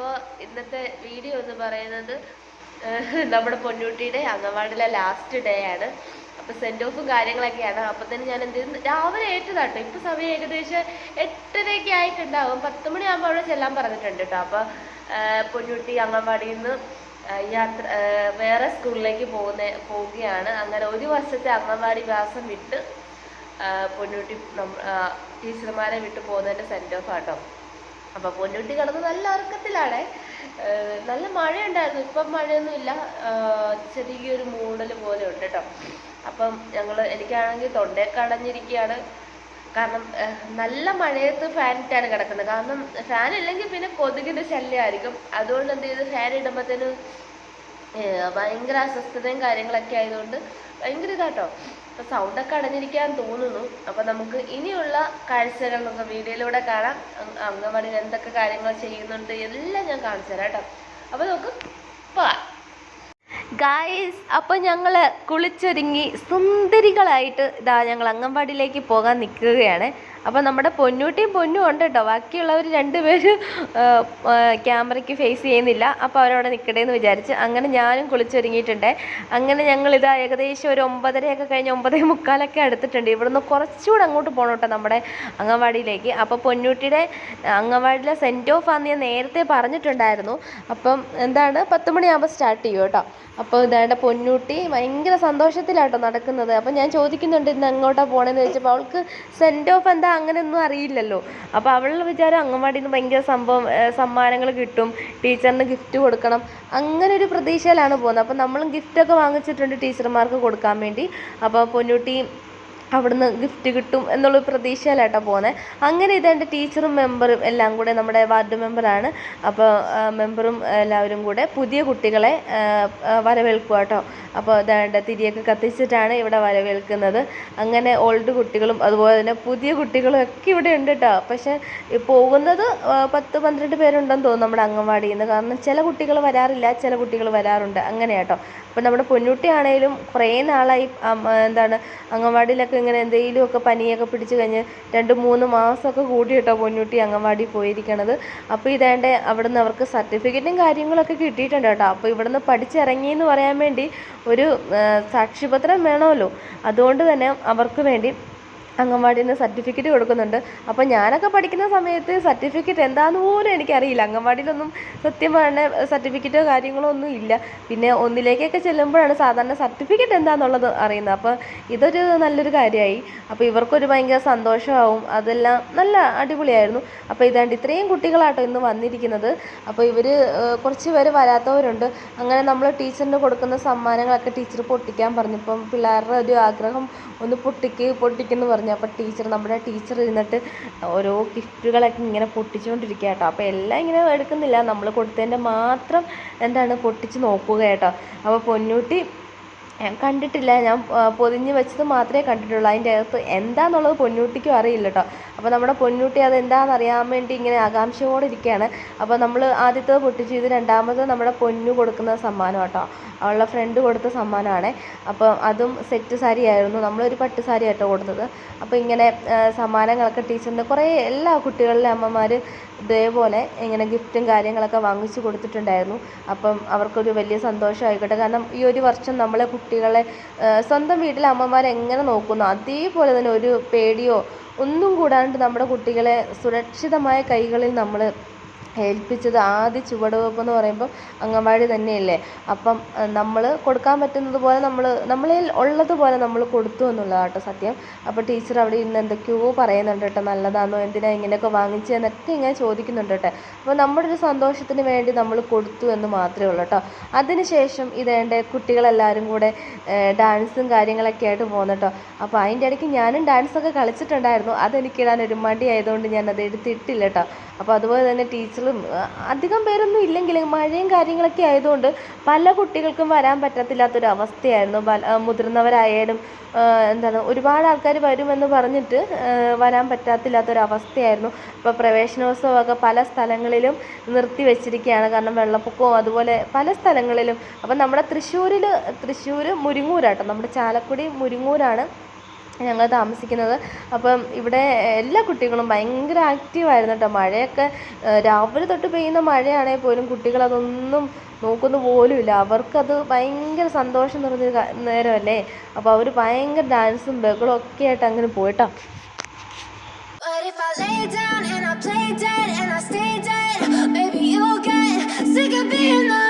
അപ്പോൾ ഇന്നത്തെ വീഡിയോ എന്ന് പറയുന്നത് നമ്മുടെ പൊന്നൂട്ടിയുടെ അംഗൻവാടിയിലെ ലാസ്റ്റ് ഡേ ആണ്. അപ്പോൾ സെൻഡ് ഓഫും കാര്യങ്ങളൊക്കെയാണ്. അപ്പോൾ തന്നെ ഞാൻ എന്ത് ചെയ്തു രാവിലെ ഏറ്റതാട്ടോ. ഇപ്പോൾ സമയം ഏകദേശം എട്ടരയൊക്കെ ആയിട്ടുണ്ടാവും. പത്ത് മണിയാകുമ്പോൾ അവിടെ ചെല്ലാൻ പറഞ്ഞിട്ടുണ്ട് കേട്ടോ അപ്പോൾ പൊന്നൂട്ടി അംഗൻവാടിയിൽ നിന്ന് യാത്ര വേറെ സ്കൂളിലേക്ക് പോകുന്ന പോവുകയാണ്. അങ്ങനെ ഒരു വർഷത്തെ അംഗൻവാടി വ്യാസം വിട്ട് പൊന്നൂട്ടി ടീച്ചർമാരെ വിട്ട് പോകുന്നതിന്റെ സെൻഡ് ഓഫ് ആട്ടോ അപ്പോൾ പൊന്നൂട്ടി കിടന്ന് നല്ല ഉറക്കത്തിലാണ്. നല്ല മഴയുണ്ടായിരുന്നു. ഇപ്പം മഴയൊന്നുമില്ല. ചെറിയൊരു മൂടൽ പോലെ ഉണ്ട് കേട്ടോ. അപ്പം ഞങ്ങൾ എനിക്കാണെങ്കിൽ തൊണ്ടയൊക്കെ അടഞ്ഞിരിക്കുകയാണ് കാരണം നല്ല മഴയത്ത് ഫാനിട്ടാണ് കിടക്കുന്നത്. കാരണം ഫാൻ ഇല്ലെങ്കിൽ പിന്നെ കൊതുകിന്റെ ശല്യമായിരിക്കും. അതുകൊണ്ട് എന്ത് ചെയ്തു? ഫാൻ ഇടുമ്പോഴത്തേനും ഭയങ്കര അസ്വസ്ഥതയും കാര്യങ്ങളൊക്കെ ആയതുകൊണ്ട് ഭയങ്കര ഇതാട്ടോ. അപ്പോൾ സൗണ്ടൊക്കെ അടഞ്ഞിരിക്കാൻ തോന്നുന്നു. അപ്പോൾ നമുക്ക് ഇനിയുള്ള കാഴ്ചകൾ നമുക്ക് വീഡിയോയിലൂടെ കാണാം. അംഗൻവാടിയിൽ എന്തൊക്കെ കാര്യങ്ങൾ ചെയ്യുന്നുണ്ട് എല്ലാം ഞാൻ കാണിച്ചു തരാം കേട്ടോ. അപ്പോൾ നമുക്ക് പോവാം ഗായ്സ് അപ്പോൾ ഞങ്ങൾ കുളിച്ചൊരുങ്ങി സുന്ദരികളായിട്ട് ഇതാ ഞങ്ങൾ അംഗൻവാടിയിലേക്ക് പോകാൻ നിൽക്കുകയാണ്. അപ്പോൾ നമ്മുടെ പൊന്നൂട്ടിയും പൊന്നും ഉണ്ട് കേട്ടോ ബാക്കിയുള്ളവർ രണ്ടുപേരും ക്യാമറയ്ക്ക് ഫേസ് ചെയ്യുന്നില്ല. അപ്പോൾ അവരവിടെ നിൽക്കട്ടെ എന്ന് വിചാരിച്ച് അങ്ങനെ ഞാനും കുളിച്ചൊരുങ്ങിയിട്ടുണ്ട്. അങ്ങനെ ഞങ്ങൾ ഇതാ ഏകദേശം ഒരു ഒമ്പതരയൊക്കെ കഴിഞ്ഞ് ഒമ്പതേ മുക്കാലൊക്കെ അടുത്തിട്ടുണ്ട്. ഇവിടുന്ന് കുറച്ചുകൂടെ അങ്ങോട്ട് പോകണം കേട്ടോ നമ്മുടെ അംഗൻവാടിയിലേക്ക്. അപ്പോൾ പൊന്നൂട്ടിയുടെ അംഗൻവാടിയിലെ സെന്റ് ഓഫ് ആണെന്ന് ഞാൻ നേരത്തെ പറഞ്ഞിട്ടുണ്ടായിരുന്നു. അപ്പം എന്താണ് പത്ത് മണിയാകുമ്പോൾ സ്റ്റാർട്ട് ചെയ്യും കേട്ടോ. അപ്പോൾ ഇതാണ്ട് പൊന്നൂട്ടി ഭയങ്കര സന്തോഷത്തിലാട്ടോ നടക്കുന്നത്. അപ്പം ഞാൻ ചോദിക്കുന്നുണ്ട് ഇന്ന് എങ്ങോട്ടാണ് പോകണമെന്ന് ചോദിച്ചപ്പോൾ അവൾക്ക് സെന്റ് ഓഫ് എന്താ അങ്ങനെയൊന്നും അറിയില്ലല്ലോ. അപ്പോൾ അവളുടെ വിചാരം അംഗൻവാടിയിൽ നിന്ന് ഭയങ്കര സംഭവം സമ്മാനങ്ങൾ കിട്ടും ടീച്ചറിന് ഗിഫ്റ്റ് കൊടുക്കണം. അങ്ങനെ ഒരു പ്രതീക്ഷയിലാണ് പോകുന്നത്. അപ്പോൾ നമ്മളും ഗിഫ്റ്റൊക്കെ വാങ്ങിച്ചിട്ടുണ്ട് ടീച്ചർമാർക്ക് കൊടുക്കാൻ വേണ്ടി. അപ്പോൾ പൊന്നൂട്ടി അവിടുന്ന് ഗിഫ്റ്റ് കിട്ടും എന്നുള്ള പ്രതീക്ഷയിലാട്ടോ പോകുന്നത് അങ്ങനെ ഇതെന്റെ ടീച്ചറും മെമ്പറും എല്ലാം കൂടെ നമ്മുടെ വാർഡ് മെമ്പറാണ് അപ്പോൾ മെമ്പറും എല്ലാവരും കൂടെ പുതിയ കുട്ടികളെ വരവേൽക്കുക കേട്ടോ അപ്പോൾ ഇതാണ്ട് തിരിയൊക്കെ കത്തിച്ചിട്ടാണ് ഇവിടെ വരവേൽക്കുന്നത്. അങ്ങനെ ഓൾഡ് കുട്ടികളും അതുപോലെ തന്നെ പുതിയ കുട്ടികളും ഒക്കെ ഇവിടെ ഉണ്ട് കേട്ടോ പക്ഷേ പോകുന്നത് പത്ത് പന്ത്രണ്ട് പേരുണ്ടെന്ന് തോന്നുന്നു നമ്മുടെ അംഗൻവാടിയിൽ നിന്ന്. കാരണം ചില കുട്ടികൾ വരാറില്ല ചില കുട്ടികൾ വരാറുണ്ട്. അങ്ങനെ കേട്ടോ അപ്പോൾ നമ്മുടെ പൊന്നൂട്ടി ആണെങ്കിലും കുറേ നാളായി എന്താണ് അംഗൻവാടിയിലൊക്കെ ഇങ്ങനെ എന്തെങ്കിലുമൊക്കെ പനിയൊക്കെ പിടിച്ച് കഴിഞ്ഞ് രണ്ട് മൂന്ന് മാസമൊക്കെ കൂടി കേട്ടോ പൊന്നൂട്ടി അംഗൻവാടി പോയിരിക്കണത്. അപ്പോൾ ഇതേണ്ട അവിടുന്ന് അവർക്ക് സർട്ടിഫിക്കറ്റും കാര്യങ്ങളൊക്കെ കിട്ടിയിട്ടുണ്ട് കേട്ടോ. അപ്പോൾ ഇവിടുന്ന് പഠിച്ചിറങ്ങി എന്ന് പറയാൻ വേണ്ടി ഒരു സാക്ഷ്യപത്രം വേണമല്ലോ. അതുകൊണ്ട് തന്നെ അവർക്ക് വേണ്ടി അംഗൻവാടിയിൽ നിന്ന് സർട്ടിഫിക്കറ്റ് കൊടുക്കുന്നുണ്ട്. അപ്പോൾ ഞാനൊക്കെ പഠിക്കുന്ന സമയത്ത് സർട്ടിഫിക്കറ്റ് എന്താണെന്ന് പോലും എനിക്കറിയില്ല. അംഗൻവാടിയിലൊന്നും സത്യം പറഞ്ഞ സർട്ടിഫിക്കറ്റോ കാര്യങ്ങളോ ഒന്നും ഇല്ല. പിന്നെ ഒന്നിലേക്കൊക്കെ ചെല്ലുമ്പോഴാണ് സാധാരണ സർട്ടിഫിക്കറ്റ് എന്താണെന്നുള്ളത് അറിയുന്നത്. അപ്പോൾ ഇതൊരു നല്ലൊരു കാര്യമായി. അപ്പോൾ ഇവർക്കൊരു ഭയങ്കര സന്തോഷമാവും. അതെല്ലാം നല്ല അടിപൊളിയായിരുന്നു. അപ്പോൾ ഇതാണ്ട് ഇത്രയും കുട്ടികളാട്ടോ ഇന്ന് വന്നിരിക്കുന്നത്. അപ്പോൾ ഇവർ കുറച്ച് പേര് വരാത്തവരുണ്ട്. അങ്ങനെ നമ്മൾ ടീച്ചറിന് കൊടുക്കുന്ന സമ്മാനങ്ങളൊക്കെ ടീച്ചർ പൊട്ടിക്കാൻ പറഞ്ഞു. പറഞ്ഞപ്പം പിള്ളേരുടെ ഒരു ആഗ്രഹം ഒന്ന് പൊട്ടിക്ക് പൊട്ടിക്കുന്നു പറഞ്ഞു. അപ്പോൾ ടീച്ചർ നമ്മുടെ ടീച്ചർ ഇരുന്നിട്ട് ഓരോ ഗിഫ്റ്റുകളൊക്കെ ഇങ്ങനെ പൊട്ടിച്ചുകൊണ്ടിരിക്കുക കേട്ടോ അപ്പോൾ എല്ലാം ഇങ്ങനെ എടുക്കുന്നില്ല. നമ്മൾ കൊടുത്തതിന്റെ മാത്രം എന്താണ് പൊട്ടിച്ച് നോക്കുക കേട്ടോ. അപ്പോൾ പൊന്നൂട്ടി കണ്ടിട്ടില്ല. ഞാൻ പൊതിഞ്ഞ് വെച്ചത് മാത്രമേ കണ്ടിട്ടുള്ളൂ. അതിന്റെ അകത്ത് എന്താണെന്നുള്ളത് പൊന്നൂട്ടിക്കും അറിയില്ല കേട്ടോ. അപ്പോൾ നമ്മുടെ പൊന്നൂട്ടി അത് എന്താണെന്ന് അറിയാൻ വേണ്ടി ഇങ്ങനെ ആകാംക്ഷയോടെ ഇരിക്കുകയാണ് അപ്പോൾ നമ്മൾ ആദ്യത്തേത് പൊട്ടിച്ചു ഇത് രണ്ടാമത് നമ്മുടെ പൊന്നു കൊടുക്കുന്ന സമ്മാനം കേട്ടോ. അവളുടെ ഫ്രണ്ട് കൊടുത്ത സമ്മാനമാണ്. അപ്പോൾ അതും സെറ്റ് സാരി ആയിരുന്നു. നമ്മളൊരു പട്ട് സാരി ആട്ടോ കൊടുത്തത്. അപ്പോൾ ഇങ്ങനെ സമ്മാനങ്ങളൊക്കെ ടീച്ചറിന്റെ കുറേ എല്ലാ കുട്ടികളിലെ അമ്മമാർ ഇതേപോലെ ഇങ്ങനെ ഗിഫ്റ്റും കാര്യങ്ങളൊക്കെ വാങ്ങിച്ചു കൊടുത്തിട്ടുണ്ടായിരുന്നു. അപ്പം അവർക്കൊരു വലിയ സന്തോഷമായിക്കോട്ടെ. കാരണം ഈ ഒരു വർഷം നമ്മളെ കുട്ടികളെ സ്വന്തം വീട്ടിലെ അമ്മമാരെങ്ങനെ നോക്കുന്നു? അതേപോലെ തന്നെ ഒരു പേടിയോ ഒന്നും കൂടാണ്ട് നമ്മുടെ കുട്ടികളെ സുരക്ഷിതമായ കൈകളിൽ നമ്മൾ ഏൽപ്പിച്ചത് ആദ്യ ചുവടുവെപ്പ് എന്ന് പറയുമ്പോൾ അംഗൻവാടി തന്നെയല്ലേ? അപ്പം നമ്മൾ കൊടുക്കാൻ പറ്റുന്നത് പോലെ നമ്മൾ നമ്മളിൽ ഉള്ളത് പോലെ നമ്മൾ കൊടുത്തു എന്നുള്ളതാട്ടോ സത്യം. അപ്പോൾ ടീച്ചർ അവിടെ ഇന്ന് എന്തൊക്കെയോ പറയുന്നുണ്ട് കേട്ടോ നല്ലതാണോ എന്തിനാ ഇങ്ങനെയൊക്കെ വാങ്ങിച്ചതെന്നൊക്കെ ഇങ്ങനെ ചോദിക്കുന്നുണ്ട് കേട്ടോ. അപ്പോൾ നമ്മുടെ ഒരു സന്തോഷത്തിന് വേണ്ടി നമ്മൾ കൊടുത്തു എന്ന് മാത്രമേ ഉള്ളൂ കേട്ടോ. അതിനുശേഷം ഇതേണ്ട കുട്ടികളെല്ലാവരും കൂടെ ഡാൻസും കാര്യങ്ങളൊക്കെ ആയിട്ട് പോകുന്നു കേട്ടോ. അപ്പോൾ അതിന്റെ ഇടയ്ക്ക് ഞാനും ഡാൻസൊക്കെ കളിച്ചിട്ടുണ്ടായിരുന്നു. അതെനിക്കിടാൻ ഒരു മടി ആയതുകൊണ്ട് ഞാൻ അത് എടുത്തിട്ടില്ല കേട്ടോ. അപ്പോൾ അതുപോലെ തന്നെ ടീച്ചറും ആ, അധികം പേരൊന്നും ഇല്ലെങ്കിലും മഴയും കാര്യങ്ങളൊക്കെ ആയതുകൊണ്ട് പല കുട്ടികൾക്കും വരാൻ പറ്റത്തില്ലാത്തൊരു അവസ്ഥയായിരുന്നു. പല മുതിർന്നവരായാലും എന്താണ് ഒരുപാട് ആൾക്കാർ വരുമെന്ന് പറഞ്ഞിട്ട് വരാൻ പറ്റാത്തില്ലാത്തൊരവസ്ഥയായിരുന്നു ഇപ്പോൾ പ്രവേശനോത്സവമൊക്കെ പല സ്ഥലങ്ങളിലും നിർത്തി വെച്ചിരിക്കുകയാണ്. കാരണം വെള്ളപ്പൊക്കവും അതുപോലെ പല സ്ഥലങ്ങളിലും. അപ്പം നമ്മുടെ തൃശ്ശൂരിൽ തൃശ്ശൂർ മുരിങ്ങൂരാട്ടോ. നമ്മുടെ ചാലക്കുടി മുരിങ്ങൂരാണ്. ഞങ്ങൾ താമസിക്കുന്നത്. അപ്പം ഇവിടെ എല്ലാ കുട്ടികളും ഭയങ്കര ആക്റ്റീവായിരുന്നു കേട്ടോ മഴയൊക്കെ രാവിലെ തൊട്ട് പെയ്യുന്ന മഴയാണെങ്കിൽ പോലും കുട്ടികളതൊന്നും നോക്കുന്ന പോലുമില്ല അവർക്കത് ഭയങ്കര സന്തോഷം നിറഞ്ഞ നേരമല്ലേ? അപ്പോൾ അവർ ഭയങ്കര ഡാൻസും ബഹളവും ഒക്കെ ആയിട്ട് അങ്ങനെ പോയിട്ടോ. But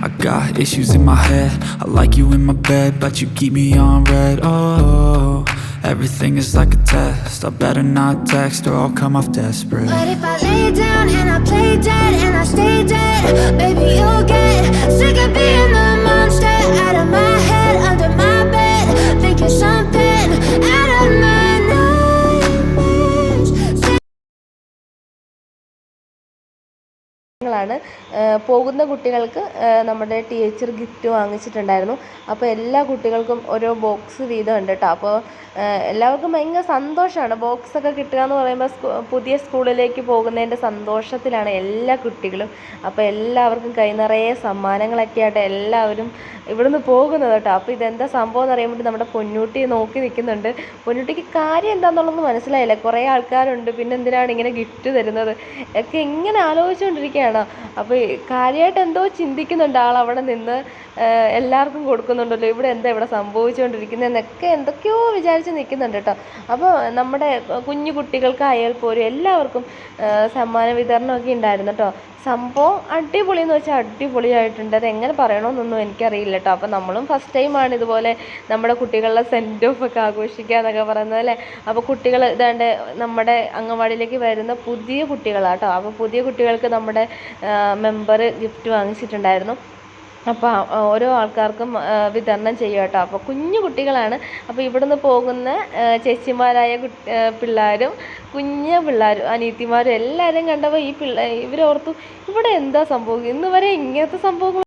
I got issues in my head. I like you in my bed, but you keep me on red. Oh, everything is like a test. I better not text or I'll come off desperate. But if I lay down and I play dead and I stay dead, maybe you'll get sick of being the monster out of my head, under my bed. Think you're something out of my nightmares. പോകുന്ന കുട്ടികൾക്ക് നമ്മുടെ teacher gift വാങ്ങിച്ചിട്ടുണ്ടായിരുന്നു. അപ്പോൾ എല്ലാ കുട്ടികൾക്കും ഓരോ box വീതം ഉണ്ട് കേട്ടോ അപ്പോൾ എല്ലാവർക്കും ഭയങ്കര സന്തോഷമാണ് ബോക്സൊക്കെ കിട്ടുക എന്ന് പറയുമ്പോൾ പുതിയ സ്കൂളിലേക്ക് പോകുന്നതിന്റെ സന്തോഷത്തിലാണ് എല്ലാ കുട്ടികളും. അപ്പോൾ എല്ലാവർക്കും കൈ നിറയെ സമ്മാനങ്ങളൊക്കെ ആയിട്ട് എല്ലാവരും ഇവിടുന്ന് പോകുന്നത് കേട്ടോ അപ്പോൾ ഇതെന്താ സംഭവം എന്ന് അറിയാൻ വേണ്ടി നമ്മുടെ പൊന്നൂട്ടി നോക്കി നിൽക്കുന്നുണ്ട്. പൊന്നൂട്ടിക്ക് കാര്യം എന്താണെന്നുള്ളത് മനസ്സിലായില്ല. കുറേ ആൾക്കാരുണ്ട്. പിന്നെ എന്തിനാണ് ഇങ്ങനെ ഗിഫ്റ്റ് തരുന്നത്? ഒക്കെ ഇങ്ങനെ ആലോചിച്ചുകൊണ്ടിരിക്കുകയാണ്. അപ്പോൾ കാര്യമായിട്ട് എന്തോ ചിന്തിക്കുന്നുണ്ട് ആൾ അവിടെ നിന്ന് എല്ലാവർക്കും കൊടുക്കുന്നുണ്ടല്ലോ. ഇവിടെ എന്താ ഇവിടെ സംഭവിച്ചുകൊണ്ടിരിക്കുന്നതെന്നൊക്കെ എന്തൊക്കെയോ വിചാരിച്ച് നിൽക്കുന്നുണ്ട് കേട്ടോ. അപ്പോൾ നമ്മുടെ കുഞ്ഞു കുട്ടികൾക്കായാൽ പോലും എല്ലാവർക്കും സമ്മാന വിതരണമൊക്കെ ഉണ്ടായിരുന്നു കേട്ടോ. സംഭവം അടിപൊളി എന്ന് വെച്ചാൽ അടിപൊളിയായിട്ടുണ്ട്. അത് എങ്ങനെ പറയണമെന്നൊന്നും എനിക്കറിയില്ല കേട്ടോ. അപ്പോൾ നമ്മളും ഫസ്റ്റ് ടൈമാണ് ഇതുപോലെ നമ്മുടെ കുട്ടികളുടെ സെൻഡ് ഓഫ് ഒക്കെ ആഘോഷിക്കുക എന്നൊക്കെ പറയുന്നത് അല്ലേ? അപ്പോൾ കുട്ടികൾ ഇതാണ്ട് നമ്മുടെ അംഗൻവാടിയിലേക്ക് വരുന്ന പുതിയ കുട്ടികളാണ് കേട്ടോ. അപ്പോൾ പുതിയ കുട്ടികൾക്ക് നമ്മുടെ മെമ്പർ ഗിഫ്റ്റ് വാങ്ങിച്ചിട്ടുണ്ടായിരുന്നു. അപ്പോൾ ഓരോ ആൾക്കാർക്കും വിതരണം ചെയ്യും കേട്ടോ. അപ്പോൾ കുഞ്ഞു കുട്ടികളാണ്. അപ്പോൾ ഇവിടുന്ന് പോകുന്ന ചേച്ചിമാരായ പിള്ളേരും കുഞ്ഞു പിള്ളേരും അനിയത്തിമാരും എല്ലാവരും കണ്ടപ്പോൾ ഈ പിള്ളേ ഇവരോർത്തു ഇവിടെ എന്താ സംഭവം? ഇന്ന് വരെ ഇങ്ങനത്തെ സംഭവങ്ങൾ